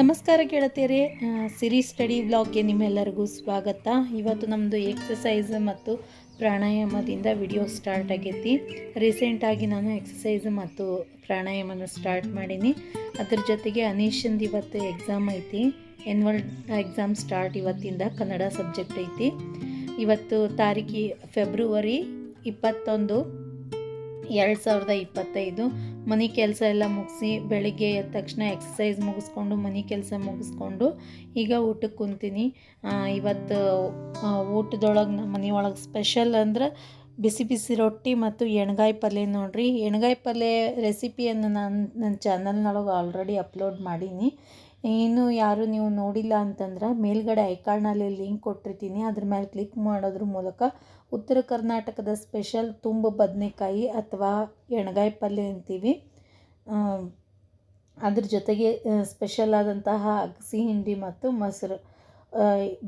ನಮಸ್ಕಾರ ಗೆಳತಿಯರೇ ಸಿರಿ ಸ್ಟಡಿ ಬ್ಲಾಗ್ಗೆ ನಿಮ್ಮೆಲ್ಲರಿಗೂ ಸ್ವಾಗತ. ಇವತ್ತು ನಮ್ಮದು ಎಕ್ಸಸೈಸ್ ಮತ್ತು ಪ್ರಾಣಾಯಾಮದಿಂದ ವಿಡಿಯೋ ಸ್ಟಾರ್ಟ್ ಆಗೈತಿ. ರೀಸೆಂಟಾಗಿ ನಾನು ಎಕ್ಸಸೈಸ್ ಮತ್ತು ಪ್ರಾಣಾಯಾಮನ ಸ್ಟಾರ್ಟ್ ಮಾಡೀನಿ. ಅದ್ರ ಜೊತೆಗೆ ಅನೀಶಂದು ಇವತ್ತು ಎಕ್ಸಾಮ್ ಐತಿ. ಎನ್ವಲ್ ಎಕ್ಸಾಮ್ ಸ್ಟಾರ್ಟ್ ಇವತ್ತಿಂದ ಕನ್ನಡ ಸಬ್ಜೆಕ್ಟ್ ಐತಿ. ಇವತ್ತು ತಾರೀಕಿ ಫೆಬ್ರವರಿ ಇಪ್ಪತ್ತೊಂದು ಎರಡು ಸಾವಿರದ ಇಪ್ಪತ್ತೈದು. ಮನೆ ಕೆಲಸ ಎಲ್ಲ ಮುಗಿಸಿ ಬೆಳಿಗ್ಗೆ ಎದ್ದ ತಕ್ಷಣ ಎಕ್ಸಸೈಸ್ ಮುಗಿಸ್ಕೊಂಡು ಮನೆ ಕೆಲಸ ಮುಗಿಸ್ಕೊಂಡು ಈಗ ಊಟಕ್ಕೆ ಕುಂತೀನಿ. ಇವತ್ತು ಊಟದೊಳಗೆ ನಮ್ಮ ಮನೆಯೊಳಗೆ ಸ್ಪೆಷಲ್ ಅಂದ್ರೆ ಬಿಸಿ ಬಿಸಿ ರೊಟ್ಟಿ ಮತ್ತು ಎಣ್ಗಾಯಿ ಪಲ್ಯ ನೋಡ್ರಿ. ಎಣ್ಗಾಯಿ ಪಲ್ಯ ರೆಸಿಪಿಯನ್ನು ನಾನು ನನ್ನ ಚಾನಲ್ನೊಳಗೆ ಆಲ್ರೆಡಿ ಅಪ್ಲೋಡ್ ಮಾಡೀನಿ. ಇನ್ನು ಯಾರು ನೀವು ನೋಡಿಲ್ಲ ಅಂತಂದ್ರೆ ಮೇಲ್ಗಡೆ ಐಕಾರ್ಡ್ನಲ್ಲಿ ಲಿಂಕ್ ಕೊಟ್ಟಿರ್ತೀನಿ. ಅದ್ರ ಮೇಲೆ ಕ್ಲಿಕ್ ಮಾಡೋದ್ರ ಮೂಲಕ ಉತ್ತರ ಕರ್ನಾಟಕದ ಸ್ಪೆಷಲ್ ತುಂಬ ಬದನೆಕಾಯಿ ಅಥವಾ ಎಣ್ಗಾಯಿ ಪಲ್ಯ ಅಂತೀವಿ. ಅದ್ರ ಜೊತೆಗೆ ಸ್ಪೆಷಲ್ ಆದಂತಹ ಅಗಸಿ ಹಿಂಡಿ ಮತ್ತು ಮೊಸರು.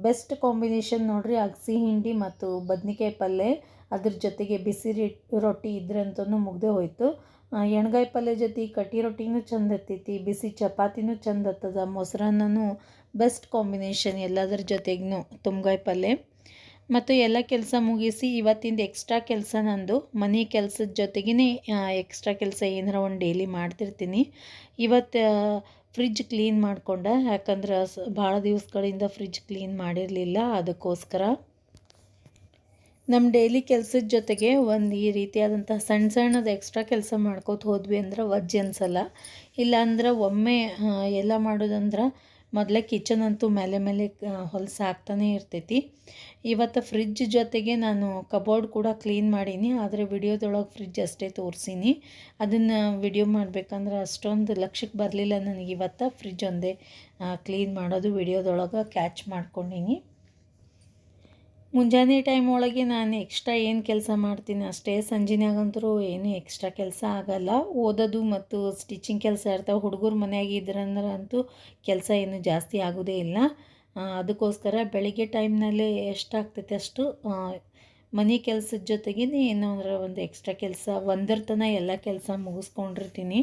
ಬೆಸ್ಟ್ ಕಾಂಬಿನೇಷನ್ ನೋಡ್ರಿ ಅಗಸಿ ಹಿಂಡಿ ಮತ್ತು ಬದನೆಕಾಯಿ ಪಲ್ಯ. ಅದ್ರ ಜೊತೆಗೆ ಬಿಸಿ ರೊಟ್ಟಿ ಇದ್ರಂತೂ ಮುಗ್ದೇ ಹೋಯಿತು. ಎಣ್ಗಾಯಿ ಪಲ್ಯ ಜೊತೆ ಕಟ್ಟಿ ರೊಟ್ಟಿನೂ ಚಂದ ಇರ್ತೈತಿ, ಬಿಸಿ ಚಪಾತಿನೂ ಚಂದ ಹತ್ತದ ಮೊಸರನ್ನೂ ಬೆಸ್ಟ್ ಕಾಂಬಿನೇಷನ್ ಎಲ್ಲದರ ಜೊತೆಗೂ ತುಂಬ್ಗಾಯಿ ಪಲ್ಯ. ಮತ್ತು ಎಲ್ಲ ಕೆಲಸ ಮುಗಿಸಿ ಇವತ್ತಿಂದ ಎಕ್ಸ್ಟ್ರಾ ಕೆಲಸ ನಂದು, ಮನೆ ಕೆಲಸದ ಜೊತೆಗೇ ಎಕ್ಸ್ಟ್ರಾ ಕೆಲಸ ಏನಾರ ಒಂದು ಡೈಲಿ ಮಾಡ್ತಿರ್ತೀನಿ. ಇವತ್ತು ಫ್ರಿಜ್ ಕ್ಲೀನ್ ಮಾಡಿಕೊಂಡೆ, ಯಾಕಂದ್ರೆ ಭಾಳ ದಿವಸಗಳಿಂದ ಫ್ರಿಜ್ ಕ್ಲೀನ್ ಮಾಡಿರಲಿಲ್ಲ, ಅದಕ್ಕೋಸ್ಕರ. ನಮ್ಮ ಡೈಲಿ ಕೆಲಸದ ಜೊತೆಗೆ ಒಂದು ಈ ರೀತಿಯಾದಂಥ ಸಣ್ಣ ಸಣ್ಣದು ಎಕ್ಸ್ಟ್ರಾ ಕೆಲಸ ಮಾಡ್ಕೋತ ಹೋದ್ವಿ ಅಂದ್ರೆ ವಜ್ಜಿ ಅನ್ಸಲ್ಲ. ಇಲ್ಲಾಂದ್ರೆ ಒಮ್ಮೆ ಎಲ್ಲ ಮಾಡೋದಂದ್ರೆ ಮೊದಲೇ ಕಿಚನ್ ಅಂತೂ ಮೇಲೆ ಮೇಲೆ ಹೊಲಸಾಗ್ತಾನೆ ಇರ್ತೈತಿ. ಇವತ್ತು ಫ್ರಿಜ್ ಜೊತೆಗೆ ನಾನು ಕಬೋರ್ಡ್ ಕೂಡ ಕ್ಲೀನ್ ಮಾಡೀನಿ, ಆದರೆ ವಿಡಿಯೋದೊಳಗೆ ಫ್ರಿಜ್ ಅಷ್ಟೇ ತೋರಿಸೀನಿ. ಅದನ್ನು ವಿಡಿಯೋ ಮಾಡಬೇಕಂದ್ರೆ ಅಷ್ಟೊಂದು ಲಕ್ಷಕ್ಕೆ ಬರಲಿಲ್ಲ ನನಗೆ ಇವತ್ತು ಫ್ರಿಜ್ ಒಂದೇ ಕ್ಲೀನ್ ಮಾಡೋದು, ವಿಡಿಯೋದೊಳಗೆ ಕ್ಯಾಚ್ ಮಾಡ್ಕೊಂಡೀನಿ. ಮುಂಜಾನೆ ಟೈಮ್ ಒಳಗೆ ನಾನು ಎಕ್ಸ್ಟ್ರಾ ಏನು ಕೆಲಸ ಮಾಡ್ತೀನಿ, ಅಷ್ಟೇ ಸಂಜೆನಾಗಂತರೂ ಏನು ಎಕ್ಸ್ಟ್ರಾ ಕೆಲಸ ಆಗಲ್ಲ. ಓದೋದು ಮತ್ತು ಸ್ಟಿಚಿಂಗ್ ಕೆಲಸ ಇರ್ತಾವೆ. ಹುಡುಗರು ಮನೆಯಾಗ ಇದ್ರಂದ್ರೆ ಅಂತೂ ಕೆಲಸ ಏನು ಜಾಸ್ತಿ ಆಗೋದೇ ಇಲ್ಲ. ಅದಕ್ಕೋಸ್ಕರ ಬೆಳಿಗ್ಗೆ ಟೈಮ್ನಲ್ಲೇ ಎಷ್ಟಾಗ್ತೈತೆ ಅಷ್ಟು ಮನೆ ಕೆಲಸದ ಜೊತೆಗೆ ಏನೋ ಅಂದ್ರೆ ಒಂದು ಎಕ್ಸ್ಟ್ರಾ ಕೆಲಸ, ಒಂದರ ತನಕ ಎಲ್ಲ ಕೆಲಸ ಮುಗಿಸ್ಕೊಂಡಿರ್ತೀನಿ.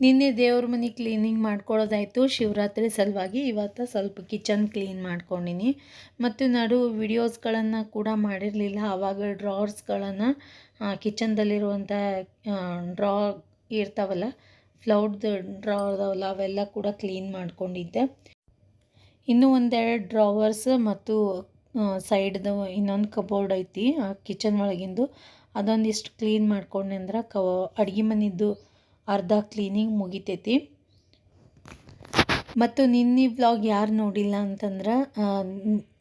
ನಿನ್ನೆ ದೇವ್ರ ಮನೆ ಕ್ಲೀನಿಂಗ್ ಮಾಡ್ಕೊಳ್ಳೋದಾಯಿತು ಶಿವರಾತ್ರಿ ಸಲುವಾಗಿ ಇವತ್ತು ಸ್ವಲ್ಪ ಕಿಚನ್ ಕ್ಲೀನ್ ಮಾಡ್ಕೊಂಡಿನಿ. ಮತ್ತು ನಡು ವಿಡಿಯೋಸ್ಗಳನ್ನು ಕೂಡ ಮಾಡಿರಲಿಲ್ಲ. ಆವಾಗ ಡ್ರಾವರ್ಸ್ಗಳನ್ನು ಕಿಚನ್ದಲ್ಲಿರುವಂಥ ಡ್ರಾ ಇರ್ತಾವಲ್ಲ ಫ್ಲೌಡ್ದು ಡ್ರಾ ಅವೆಲ್ಲ ಕೂಡ ಕ್ಲೀನ್ ಮಾಡ್ಕೊಂಡಿದ್ದೆ. ಇನ್ನೂ ಒಂದೆರಡು ಡ್ರಾವರ್ಸ್ ಮತ್ತು ಸೈಡ್ದು ಇನ್ನೊಂದು ಕಬೋರ್ಡ್ ಐತಿ, ಆ ಕಿಚನ್ ಒಳಗಿಂದು. ಅದೊಂದಿಷ್ಟು ಕ್ಲೀನ್ ಮಾಡ್ಕೊಂಡೆ ಅಂದ್ರೆ ಕವ, ಅಡುಗೆ ಮನೆದ್ದು ಅರ್ಧ ಕ್ಲೀನಿಂಗ್ ಮುಗಿತೈತಿ. ಮತ್ತು ನಿನ್ನೆ ವ್ಲಾಗ್ ಯಾರು ನೋಡಿಲ್ಲ ಅಂತಂದ್ರೆ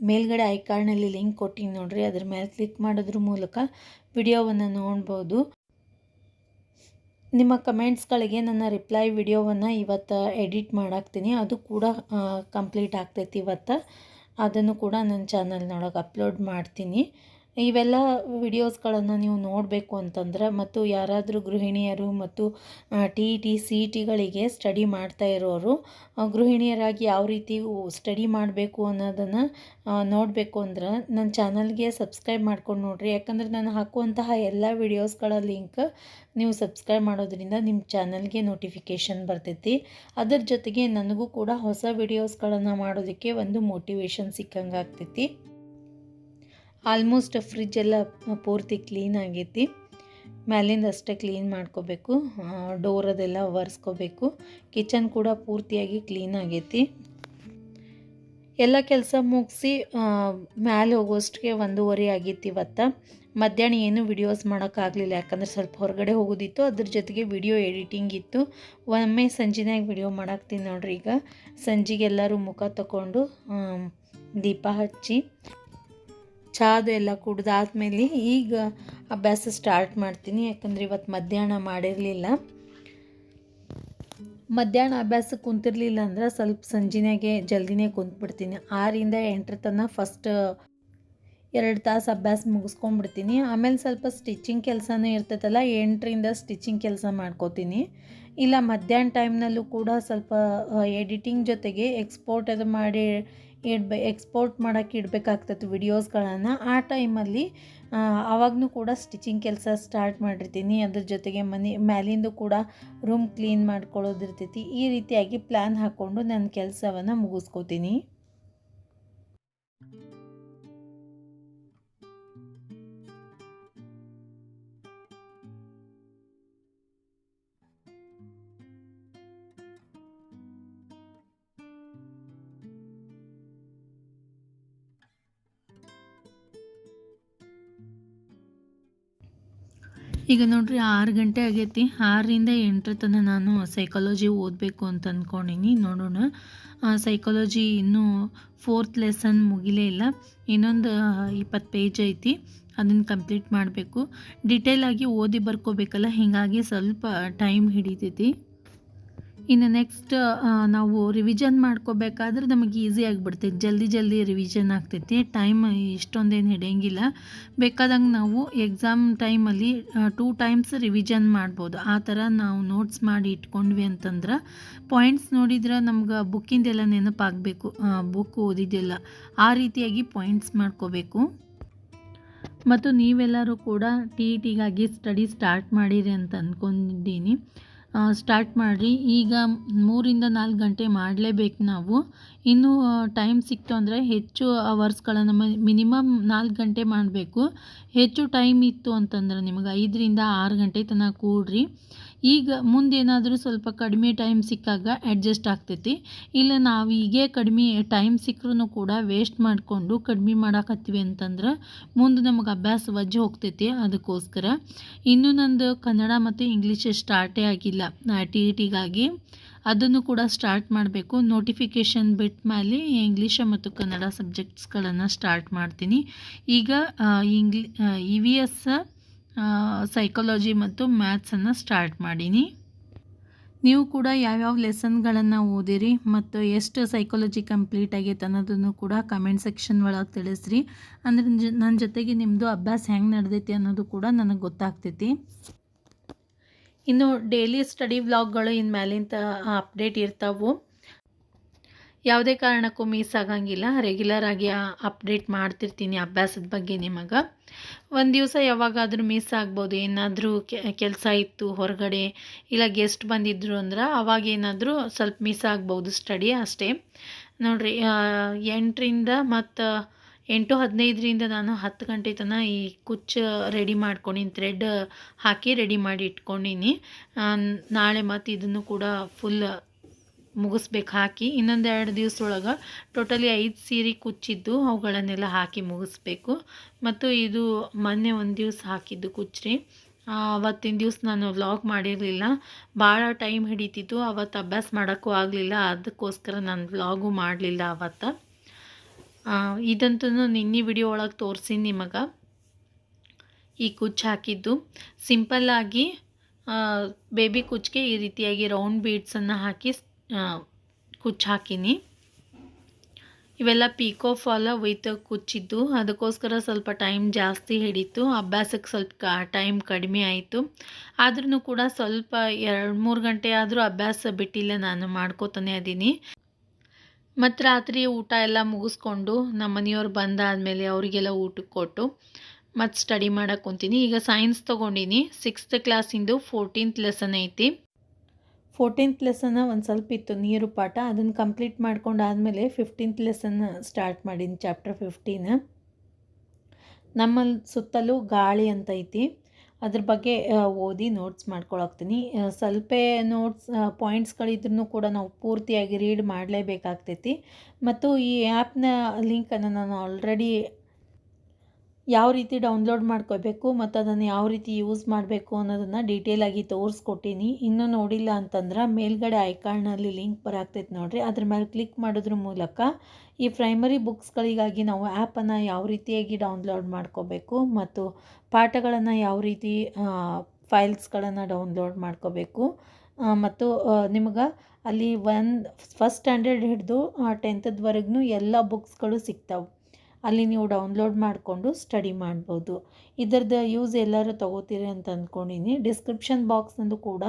ಮೇಲ್ಗಡೆ ಐಕಾರ್ಡ್ನಲ್ಲಿ ಲಿಂಕ್ ಕೊಟ್ಟಿನಿ ನೋಡ್ರಿ, ಅದ್ರ ಮೇಲೆ ಕ್ಲಿಕ್ ಮಾಡೋದ್ರ ಮೂಲಕ ವಿಡಿಯೋವನ್ನು ನೋಡ್ಬೋದು. ನಿಮ್ಮ ಕಮೆಂಟ್ಸ್ಗಳಿಗೆ ನನ್ನ ರಿಪ್ಲೈ ವಿಡಿಯೋವನ್ನು ಇವತ್ತು ಎಡಿಟ್ ಮಾಡಾಕ್ತೀನಿ, ಅದು ಕೂಡ ಕಂಪ್ಲೀಟ್ ಆಗ್ತೈತಿ ಇವತ್ತು. ಅದನ್ನು ಕೂಡ ನನ್ನ ಚಾನಲ್ನೊಳಗೆ ಅಪ್ಲೋಡ್ ಮಾಡ್ತೀನಿ. ಇವೆಲ್ಲ ವಿಡಿಯೋಸ್ಗಳನ್ನು ನೀವು ನೋಡಬೇಕು ಅಂತಂದ್ರೆ ಮತ್ತು ಯಾರಾದರೂ ಗೃಹಿಣಿಯರು ಮತ್ತು ಟಿ ಇ ಟಿ, ಸಿ, ಟಿಗಳಿಗೆ ಸ್ಟಡಿ ಮಾಡ್ತಾ ಇರೋರು ಗೃಹಿಣಿಯರಾಗಿ ಯಾವ ರೀತಿ ಸ್ಟಡಿ ಮಾಡಬೇಕು ಅನ್ನೋದನ್ನು ನೋಡಬೇಕು ಅಂದ್ರೆ ನನ್ನ ಚಾನಲ್ಗೆ ಸಬ್ಸ್ಕ್ರೈಬ್ ಮಾಡ್ಕೊಂಡು ನೋಡಿರಿ. ಯಾಕಂದರೆ ನಾನು ಹಾಕುವಂತಹ ಎಲ್ಲ ವಿಡಿಯೋಸ್ಗಳ ಲಿಂಕ್ ನೀವು ಸಬ್ಸ್ಕ್ರೈಬ್ ಮಾಡೋದ್ರಿಂದ ನಿಮ್ಮ ಚಾನಲ್ಗೆ ನೋಟಿಫಿಕೇಷನ್ ಬರ್ತೈತಿ. ಅದರ ಜೊತೆಗೆ ನನಗೂ ಕೂಡ ಹೊಸ ವಿಡಿಯೋಸ್ಗಳನ್ನು ಮಾಡೋದಕ್ಕೆ ಒಂದು ಮೋಟಿವೇಶನ್ ಸಿಕ್ಕಂಗೆ ಆಗ್ತೈತಿ ಆಲ್ಮೋಸ್ಟ್ ಫ್ರಿಜ್ ಎಲ್ಲ ಪೂರ್ತಿ ಕ್ಲೀನ್ ಆಗೈತಿ. ಮ್ಯಾಲಿಂದ ಅಷ್ಟೇ ಕ್ಲೀನ್ ಮಾಡ್ಕೋಬೇಕು. ಡೋರ್ ಅದೆಲ್ಲ ಒರೆಸ್ಕೋಬೇಕು. ಕಿಚನ್ ಕೂಡ ಪೂರ್ತಿಯಾಗಿ ಕ್ಲೀನ್ ಆಗೈತಿ. ಎಲ್ಲ ಕೆಲಸ ಮುಗಿಸಿ ಮ್ಯಾಲೆ ಹೋಗೋಷ್ಟಿಗೆ ಒಂದೂವರೆ ಆಗಿತ್ತು ಇವತ್ತು. ಮಧ್ಯಾಹ್ನ ಏನು ವಿಡಿಯೋಸ್ ಮಾಡೋಕ್ಕಾಗಲಿಲ್ಲ. ಯಾಕಂದ್ರೆ ಸ್ವಲ್ಪ ಹೊರಗಡೆ ಹೋಗೋದಿತ್ತು. ಅದ್ರ ಜೊತೆಗೆ ವಿಡಿಯೋ ಎಡಿಟಿಂಗ್ ಇತ್ತು. ಒಮ್ಮೆ ಸಂಜೆನಾಗ ವಿಡಿಯೋ ಮಾಡಾಕ್ತೀನಿ ನೋಡ್ರಿ ಈಗ. ಸಂಜೆಗೆ ಎಲ್ಲರೂ ಮುಖ ತಗೊಂಡು ದೀಪ ಹಚ್ಚಿ. ಚಾದು ಎಲ್ಲ ಕುಡ್ದಾದ್ಮೇಲೆ ಈಗ ಅಭ್ಯಾಸ ಸ್ಟಾರ್ಟ್ ಮಾಡ್ತೀನಿ. ಯಾಕಂದರೆ ಇವತ್ತು ಮಧ್ಯಾಹ್ನ ಮಾಡಿರಲಿಲ್ಲ. ಮಧ್ಯಾಹ್ನ ಅಭ್ಯಾಸ ಕುಂತಿರ್ಲಿಲ್ಲ ಅಂದ್ರೆ ಸ್ವಲ್ಪ ಸಂಜೆನಾಗೆ ಜಲ್ದಿನೇ ಕುಂತ್ಬಿಡ್ತೀನಿ. ಆರಿಂದ ಎಂಟ್ರ ತನಕ ಫಸ್ಟ್ ಎರಡು ತಾಸು ಅಭ್ಯಾಸ ಮುಗಿಸ್ಕೊಂಡ್ಬಿಡ್ತೀನಿ. ಆಮೇಲೆ ಸ್ವಲ್ಪ ಸ್ಟಿಚಿಂಗ್ ಕೆಲಸನೂ ಇರ್ತೈತಲ್ಲ, ಎಂಟರಿಂದ ಸ್ಟಿಚಿಂಗ್ ಕೆಲಸ ಮಾಡ್ಕೋತೀನಿ. ಇಲ್ಲ ಮಧ್ಯಾಹ್ನ ಟೈಮ್ನಲ್ಲೂ ಕೂಡ ಸ್ವಲ್ಪ ಎಡಿಟಿಂಗ್ ಜೊತೆಗೆ ಎಕ್ಸ್ಪೋರ್ಟ್ ಅದು ಮಾಡಿ ಇಡ್ಬೆ ಎಕ್ಸ್ಪೋರ್ಟ್ ಮಾಡೋಕ್ಕೆ ಇಡಬೇಕಾಗ್ತದೆ ವಿಡಿಯೋಸ್ಗಳನ್ನು ಆ ಟೈಮಲ್ಲಿ ಆವಾಗೂ ಕೂಡ ಸ್ಟಿಚಿಂಗ್ ಕೆಲಸ ಸ್ಟಾರ್ಟ್ ಮಾಡಿರ್ತೀನಿ. ಅದ್ರ ಜೊತೆಗೆ ಮನೆ, ಮ್ಯಾಲಿಂದು ಕೂಡ ರೂಮ್ ಕ್ಲೀನ್ ಮಾಡ್ಕೊಳ್ಳೋದಿರ್ತೈತಿ. ಈ ರೀತಿಯಾಗಿ ಪ್ಲ್ಯಾನ್ ಹಾಕ್ಕೊಂಡು ನನ್ನ ಕೆಲಸವನ್ನು ಮುಗಿಸ್ಕೋತೀನಿ. ಈಗ ನೋಡ್ರಿ ಆರು ಗಂಟೆ ಆಗೈತಿ. ಆರರಿಂದ ಎಂಟರ ತನ ನಾನು ಸೈಕಾಲಜಿ ಓದಬೇಕು ಅಂತ ಅಂದ್ಕೊಂಡಿನಿ ನೋಡೋಣ. ಸೈಕಾಲಜಿ ಇನ್ನೂ ಫೋರ್ತ್ ಲೆಸನ್ ಮುಗಿಲೇ ಇಲ್ಲ. ಇನ್ನೊಂದು ಇಪ್ಪತ್ತು ಪೇಜ್ ಐತಿ. ಅದನ್ನು ಕಂಪ್ಲೀಟ್ ಮಾಡಬೇಕು. ಡಿಟೇಲಾಗಿ ಓದಿ ಬರ್ಕೋಬೇಕಲ್ಲ. ಹೀಗಾಗಿ ಸ್ವಲ್ಪ ಟೈಮ್ ಹಿಡಿತೈತಿ. ಇನ್ನು ನೆಕ್ಸ್ಟ್ ನಾವು ರಿವಿಷನ್ ಮಾಡ್ಕೋಬೇಕಾದ್ರೆ ನಮಗೆ ಈಸಿ ಆಗಿಬಿಡ್ತೈತೆ. ಜಲ್ದಿ ಜಲ್ದಿ ರಿವಿಷನ್ ಆಗ್ತೈತಿ. ಟೈಮ್ ಇಷ್ಟೊಂದೇನು ಹಿಡಿಯಂಗಿಲ್ಲ ಬೇಕಾದಂಗೆ ನಾವು ಎಕ್ಸಾಮ್ ಟೈಮಲ್ಲಿ ಟೂ ಟೈಮ್ಸ್ ರಿವಿಷನ್ ಮಾಡ್ಬೋದು. ಆ ಥರ ನಾವು ನೋಟ್ಸ್ ಮಾಡಿ ಇಟ್ಕೊಂಡ್ವಿ ಅಂತಂದ್ರೆ ಪಾಯಿಂಟ್ಸ್ ನೋಡಿದ್ರೆ ನಮ್ಗೆ ಬುಕ್ಕಿಂದೆಲ್ಲ ನೆನಪಾಗಬೇಕು. ಬುಕ್ ಓದಿದ್ದೆಲ್ಲ. ಆ ರೀತಿಯಾಗಿ ಪಾಯಿಂಟ್ಸ್ ಮಾಡ್ಕೋಬೇಕು. ಮತ್ತು ನೀವೆಲ್ಲರೂ ಕೂಡ ಟಿ ಇ ಟಿಗಾಗಿ ಸ್ಟಡಿ ಸ್ಟಾರ್ಟ್ ಮಾಡಿರಿ ಅಂತ ಅಂದ್ಕೊಂಡಿದ್ದೀನಿ ಸ್ಟಾರ್ಟ್ ಮಾಡಿರಿ. ಈಗ ಮೂರಿಂದ ನಾಲ್ಕು ಗಂಟೆ ಮಾಡಲೇಬೇಕು ನಾವು. ಇನ್ನೂ ಟೈಮ್ ಸಿಕ್ತು ಅಂದರೆ ಹೆಚ್ಚು ಅವರ್ಸ್ಗಳನ್ನು ಮಿನಿಮಮ್ ನಾಲ್ಕು ಗಂಟೆ ಮಾಡಬೇಕು. ಹೆಚ್ಚು ಟೈಮ್ ಇತ್ತು ಅಂತಂದ್ರೆ ನಿಮಗೆ ಐದರಿಂದ ಆರು ಗಂಟೆ ತನಕ ಕೂಡ್ರಿ. ಈಗ ಮುಂದೇನಾದರೂ ಸ್ವಲ್ಪ ಕಡಿಮೆ ಟೈಮ್ ಸಿಕ್ಕಾಗ ಅಡ್ಜಸ್ಟ್ ಆಗ್ತೈತಿ. ಇಲ್ಲ ನಾವು ಈಗೇ ಕಡಿಮೆ ಟೈಮ್ ಸಿಕ್ಕರೂ ಕೂಡ ವೇಸ್ಟ್ ಮಾಡಿಕೊಂಡು ಕಡಿಮೆ ಮಾಡಾಕತ್ತೀವಿ ಅಂತಂದ್ರೆ ಮುಂದೆ ನಮಗೆ ಅಭ್ಯಾಸ ವಜ್ಜೆ ಹೋಗ್ತೈತಿ ಅದಕ್ಕೋಸ್ಕರ. ಇನ್ನೂ ನಂದು ಕನ್ನಡ ಮತ್ತು ಇಂಗ್ಲೀಷ್ ಸ್ಟಾರ್ಟೇ ಆಗಿಲ್ಲ. ಟಿ ಇ ಟಿಗಾಗಿ ಅದನ್ನು ಕೂಡ ಸ್ಟಾರ್ಟ್ ಮಾಡಬೇಕು. ನೋಟಿಫಿಕೇಷನ್ ಬಿಟ್ಟ ಮೇಲೆ ಇಂಗ್ಲೀಷ ಮತ್ತು ಕನ್ನಡ ಸಬ್ಜೆಕ್ಟ್ಸ್ಗಳನ್ನು ಸ್ಟಾರ್ಟ್ ಮಾಡ್ತೀನಿ. ಈಗ ಇಂಗ್ಲಿ ಇ ವಿ ಎಸ್ ಸೈಕಾಲಜಿ ಮತ್ತು ಮ್ಯಾಥ್ಸನ್ನು ಸ್ಟಾರ್ಟ್ ಮಾಡೀನಿ. ನೀವು ಕೂಡ ಯಾವ್ಯಾವ ಲೆಸನ್ಗಳನ್ನು ಓದಿರಿ ಮತ್ತು ಎಷ್ಟು ಸೈಕಾಲಜಿ ಕಂಪ್ಲೀಟ್ ಆಗೈತೆ ಅನ್ನೋದನ್ನು ಕೂಡ ಕಮೆಂಟ್ ಸೆಕ್ಷನ್ ಒಳಗೆ ತಿಳಿಸ್ರಿ. ಅಂದರೆ ನನ್ನ ಜೊತೆಗೆ ನಿಮ್ಮದು ಅಭ್ಯಾಸ ಹೆಂಗೆ ನಡೆದೈತಿ ಅನ್ನೋದು ಕೂಡ ನನಗೆ ಗೊತ್ತಾಗ್ತೈತಿ. ಇನ್ನು ಡೈಲಿ ಸ್ಟಡಿ ವ್ಲಾಗ್ಗಳು ಇನ್ನು ಮೇಲಿಂದ ಅಪ್ಡೇಟ್ ಇರ್ತಾವೆ. ಯಾವುದೇ ಕಾರಣಕ್ಕೂ ಮಿಸ್ ಆಗಂಗಿಲ್ಲ. ರೆಗ್ಯುಲರ್ ಆಗಿ ಅಪ್ಡೇಟ್ ಮಾಡ್ತಿರ್ತೀನಿ ಅಭ್ಯಾಸದ ಬಗ್ಗೆ ನಿಮಗೆ. ಒಂದು ದಿವಸ ಯಾವಾಗಾದರೂ ಮಿಸ್ ಆಗ್ಬೋದು. ಏನಾದರೂ ಕೆಲಸ ಇತ್ತು ಹೊರಗಡೆ, ಇಲ್ಲ ಗೆಸ್ಟ್ ಬಂದಿದ್ರು ಅಂದ್ರೆ ಅವಾಗ ಏನಾದರೂ ಸ್ವಲ್ಪ ಮಿಸ್ ಆಗ್ಬೋದು ಸ್ಟಡಿ ಅಷ್ಟೇ. ನೋಡಿರಿ ಎಂಟರಿಂದ ಮತ್ತು ಎಂಟು ಹದಿನೈದರಿಂದ ನಾನು ಹತ್ತು ಗಂಟೆ ತನಕ ಈ ಕುಚ್ಚು ರೆಡಿ ಮಾಡ್ಕೊಂಡಿನಿ ಥ್ರೆಡ್ ಹಾಕಿ ರೆಡಿ ಮಾಡಿ ಇಟ್ಕೊಂಡಿನಿ. ನಾಳೆ ಮತ್ತು ಇದನ್ನು ಕೂಡ ಫುಲ್ ಮುಗಿಸ್ಬೇಕು, ಹಾಕಿ. ಇನ್ನೊಂದು ಎರಡು ದಿವ್ಸದೊಳಗೆ ಟೋಟಲಿ ಐದು ಸೀರೆ ಕುಚ್ಚಿದ್ದು, ಅವುಗಳನ್ನೆಲ್ಲ ಹಾಕಿ ಮುಗಿಸ್ಬೇಕು. ಮತ್ತು ಇದು ಮೊನ್ನೆ ಒಂದು ದಿವಸ ಹಾಕಿದ್ದು ಕುಚ್ಚ್ರಿ. ಅವತ್ತಿನ ದಿವಸ ನಾನು ವ್ಲಾಗ್ ಮಾಡಿರಲಿಲ್ಲ. ಭಾಳ ಟೈಮ್ ಹಿಡಿತಿತ್ತು. ಅವತ್ತು ಅಭ್ಯಾಸ ಮಾಡೋಕ್ಕೂ ಆಗಲಿಲ್ಲ. ಅದಕ್ಕೋಸ್ಕರ ನಾನು ವ್ಲಾಗು ಮಾಡಲಿಲ್ಲ ಅವತ್ತು. ಇದಂತೂ ನಿನ್ನೆ ವಿಡಿಯೋ ಒಳಗೆ ತೋರಿಸಿ ನಿಮಗೆ. ಈ ಕುಚ್ಚು ಹಾಕಿದ್ದು. ಸಿಂಪಲ್ಲಾಗಿ ಬೇಬಿ ಕುಚ್ಚಿಗೆ ಈ ರೀತಿಯಾಗಿ ರೌಂಡ್ ಬೀಡ್ಸನ್ನು ಹಾಕಿ ಕುಚ್ಚು ಹಾಕೀನಿ ಇವೆಲ್ಲ ಪೀಕೋ ಫಾಲ ವಿತ್ ಕುಚ್ಚಿದ್ದು. ಅದಕ್ಕೋಸ್ಕರ ಸ್ವಲ್ಪ ಟೈಮ್ ಜಾಸ್ತಿ ಹಿಡಿತು. ಅಭ್ಯಾಸಕ್ಕೆ ಸ್ವಲ್ಪ ಟೈಮ್ ಕಡಿಮೆ ಆಯಿತು. ಆದ್ರೂ ಕೂಡ ಸ್ವಲ್ಪ ಎರಡು ಮೂರು ಗಂಟೆ ಆದರೂ ಅಭ್ಯಾಸ ಬಿಟ್ಟಿಲ್ಲ ನಾನು, ಮಾಡ್ಕೋತಾನೆ ಅದೀನಿ. ಮತ್ತು ರಾತ್ರಿ ಊಟ ಎಲ್ಲ ಮುಗಿಸ್ಕೊಂಡು ನಮ್ಮ ಮನೆಯವ್ರು ಬಂದಾದಮೇಲೆ ಅವರಿಗೆಲ್ಲ ಊಟಕ್ಕೆ ಕೊಟ್ಟು ಮತ್ತು ಸ್ಟಡಿ ಮಾಡಕ್ಕೆ ಕುಂತೀನಿ. ಈಗ ಸೈನ್ಸ್ ತೊಗೊಂಡಿನಿ. ಸಿಕ್ಸ್ತ್ ಕ್ಲಾಸಿಂದು ಫೋರ್ಟೀನ್ತ್ ಲೆಸನ್ ಐತಿ. ಫೋರ್ಟೀನ್ತ್ ಲೆಸನ್ನ ಒಂದು ಸ್ವಲ್ಪ ಇತ್ತು, ನೀರು ಪಾಠ. ಅದನ್ನು ಕಂಪ್ಲೀಟ್ ಮಾಡ್ಕೊಂಡಾದಮೇಲೆ ಫಿಫ್ಟೀನ್ತ್ ಲೆಸನ್ನ ಸ್ಟಾರ್ಟ್ ಮಾಡೀನಿ ಚಾಪ್ಟರ್ ಫಿಫ್ಟೀನ್ ನಮ್ಮ ಸುತ್ತಲೂ ಗಾಳಿ ಅಂತ ಐತಿ. ಅದ್ರ ಬಗ್ಗೆ ಓದಿ ನೋಟ್ಸ್ ಮಾಡ್ಕೊಳಕ್ತೀನಿ ಸ್ವಲ್ಪ ನೋಟ್ಸ್ ಪಾಯಿಂಟ್ಸ್ಗಳಿದ್ರೂ ಕೂಡ ನಾವು ಪೂರ್ತಿಯಾಗಿ ರೀಡ್ ಮಾಡಲೇಬೇಕಾಗ್ತೈತಿ. ಮತ್ತು ಈ ಆ್ಯಪ್ನ ಲಿಂಕನ್ನು ನಾನು ಆಲ್ರೆಡಿ ಯಾವ ರೀತಿ ಡೌನ್ಲೋಡ್ ಮಾಡ್ಕೋಬೇಕು ಮತ್ತು ಅದನ್ನು ಯಾವ ರೀತಿ ಯೂಸ್ ಮಾಡಬೇಕು ಅನ್ನೋದನ್ನು ಡೀಟೇಲಾಗಿ ತೋರಿಸ್ಕೊಟ್ಟೀನಿ. ಇನ್ನೂ ನೋಡಿಲ್ಲ ಅಂತಂದ್ರೆ ಮೇಲ್ಗಡೆ ಐಕಾರ್ಡ್ನಲ್ಲಿ ಲಿಂಕ್ ಬರಾಗ್ತೈತೆ ನೋಡಿರಿ. ಅದ್ರ ಮೇಲೆ ಕ್ಲಿಕ್ ಮಾಡೋದ್ರ ಮೂಲಕ ಈ ಪ್ರೈಮರಿ ಬುಕ್ಸ್ಗಳಿಗಾಗಿ ನಾವು ಆ್ಯಪನ್ನು ಯಾವ ರೀತಿಯಾಗಿ ಡೌನ್ಲೋಡ್ ಮಾಡ್ಕೋಬೇಕು ಮತ್ತು ಪಾಠಗಳನ್ನು ಯಾವ ರೀತಿ ಫೈಲ್ಸ್ಗಳನ್ನು ಡೌನ್ಲೋಡ್ ಮಾಡ್ಕೋಬೇಕು ಮತ್ತು ನಿಮ್ಗೆ ಅಲ್ಲಿ ಒಂದು ಫಸ್ಟ್ ಸ್ಟ್ಯಾಂಡರ್ಡ್ ಹಿಡಿದು ಟೆಂತದ್ವರೆಗೂ ಎಲ್ಲ ಬುಕ್ಸ್ಗಳು ಸಿಗ್ತಾವೆ. ಅಲ್ಲಿ ನೀವು ಡೌನ್ಲೋಡ್ ಮಾಡಿಕೊಂಡು ಸ್ಟಡಿ ಮಾಡ್ಬೋದು. ಇದರದ್ದು ಯೂಸ್ ಎಲ್ಲರೂ ತೊಗೋತೀರಿ ಅಂತ ಅಂದ್ಕೊಂಡಿನಿ ಡಿಸ್ಕ್ರಿಪ್ಷನ್ ಬಾಕ್ಸ್ನಲ್ಲೂ ಕೂಡ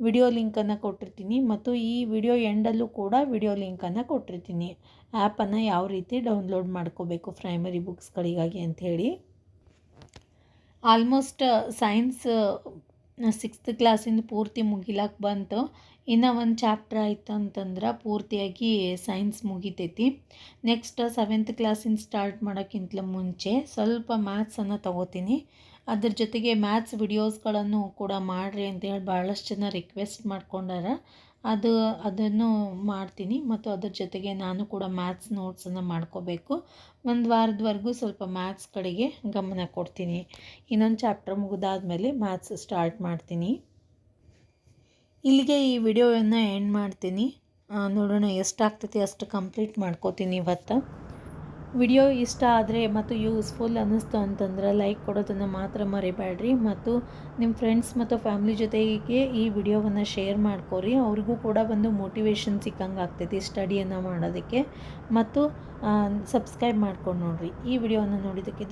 ವಿಡಿಯೋ ಲಿಂಕನ್ನು ಕೊಟ್ಟಿರ್ತೀನಿ ಮತ್ತು ಈ ವಿಡಿಯೋ ಎಂಡಲ್ಲೂ ಕೂಡ ವಿಡಿಯೋ ಲಿಂಕನ್ನು ಕೊಟ್ಟಿರ್ತೀನಿ. ಆ್ಯಪನ್ನು ಯಾವ ರೀತಿ ಡೌನ್ಲೋಡ್ ಮಾಡ್ಕೋಬೇಕು ಪ್ರೈಮರಿ ಬುಕ್ಸ್ಗಳಿಗಾಗಿ ಅಂಥೇಳಿ ಆಲ್ಮೋಸ್ಟ್ ಸೈನ್ಸ್ ಸಿಕ್ಸ್ತ್ ಕ್ಲಾಸಿಂದ ಪೂರ್ತಿ ಮುಗಿಲಕ್ಕೆ ಬಂತು. ಇನ್ನು ಒಂದು ಚಾಪ್ಟರ್ ಆಯಿತು ಅಂತಂದ್ರೆ ಪೂರ್ತಿಯಾಗಿ ಸೈನ್ಸ್ ಮುಗಿತೈತಿ. ನೆಕ್ಸ್ಟ್ ಸೆವೆಂತ್ ಕ್ಲಾಸಿಂದ ಸ್ಟಾರ್ಟ್ ಮಾಡೋಕ್ಕಿಂತಲೂ ಮುಂಚೆ ಸ್ವಲ್ಪ ಮ್ಯಾಥ್ಸನ್ನು ತಗೋತೀನಿ. ಅದ್ರ ಜೊತೆಗೆ ಮ್ಯಾಥ್ಸ್ ವಿಡಿಯೋಸ್ಗಳನ್ನು ಕೂಡ ಮಾಡಿರಿ ಅಂತೇಳಿ ಭಾಳಷ್ಟು ಜನ ರಿಕ್ವೆಸ್ಟ್ ಮಾಡ್ಕೊಂಡಾರ. ಅದು, ಅದನ್ನು ಮಾಡ್ತೀನಿ. ಮತ್ತು ಅದ್ರ ಜೊತೆಗೆ ನಾನು ಕೂಡ ಮ್ಯಾಥ್ಸ್ ನೋಟ್ಸನ್ನು ಮಾಡ್ಕೋಬೇಕು. ಒಂದು ವಾರದವರೆಗೂ ಸ್ವಲ್ಪ ಮ್ಯಾಥ್ಸ್ ಕಡೆಗೆ ಗಮನ ಕೊಡ್ತೀನಿ. ಇನ್ನೊಂದು ಚಾಪ್ಟರ್ ಮುಗಿದಾದ್ಮೇಲೆ ಮ್ಯಾಥ್ಸ್ ಸ್ಟಾರ್ಟ್ ಮಾಡ್ತೀನಿ. ಇಲ್ಲಿಗೆ ಈ ವಿಡಿಯೋವನ್ನು ಎಂಡ್ ಮಾಡ್ತೀನಿ. ನೋಡೋಣ ಎಷ್ಟಾಗ್ತೈತಿ ಅಷ್ಟು ಕಂಪ್ಲೀಟ್ ಮಾಡ್ಕೋತೀನಿ ಇವತ್ತು. ವಿಡಿಯೋ ಇಷ್ಟ ಆದರೆ ಮತ್ತು ಯೂಸ್ಫುಲ್ ಅನ್ನಿಸ್ತು ಅಂತಂದ್ರೆ ಲೈಕ್ ಕೊಡೋದನ್ನು ಮಾತ್ರ ಮರಿಬೇಡ್ರಿ ಮತ್ತು ನಿಮ್ಮ ಫ್ರೆಂಡ್ಸ್ ಮತ್ತು ಫ್ಯಾಮ್ಲಿ ಜೊತೆಗೆ ಈ ವಿಡಿಯೋವನ್ನು ಶೇರ್ ಮಾಡ್ಕೊರಿ. ಅವ್ರಿಗೂ ಕೂಡ ಒಂದು ಮೋಟಿವೇಶನ್ ಸಿಕ್ಕಂಗೆ ಆಗ್ತೈತಿ ಸ್ಟಡಿಯನ್ನು ಮಾಡೋದಕ್ಕೆ. ಮತ್ತು ಸಬ್ಸ್ಕ್ರೈಬ್ ಮಾಡ್ಕೊಂಡು ನೋಡಿರಿ. ಈ ವಿಡಿಯೋವನ್ನು ನೋಡಿದ್ದಕ್ಕೆ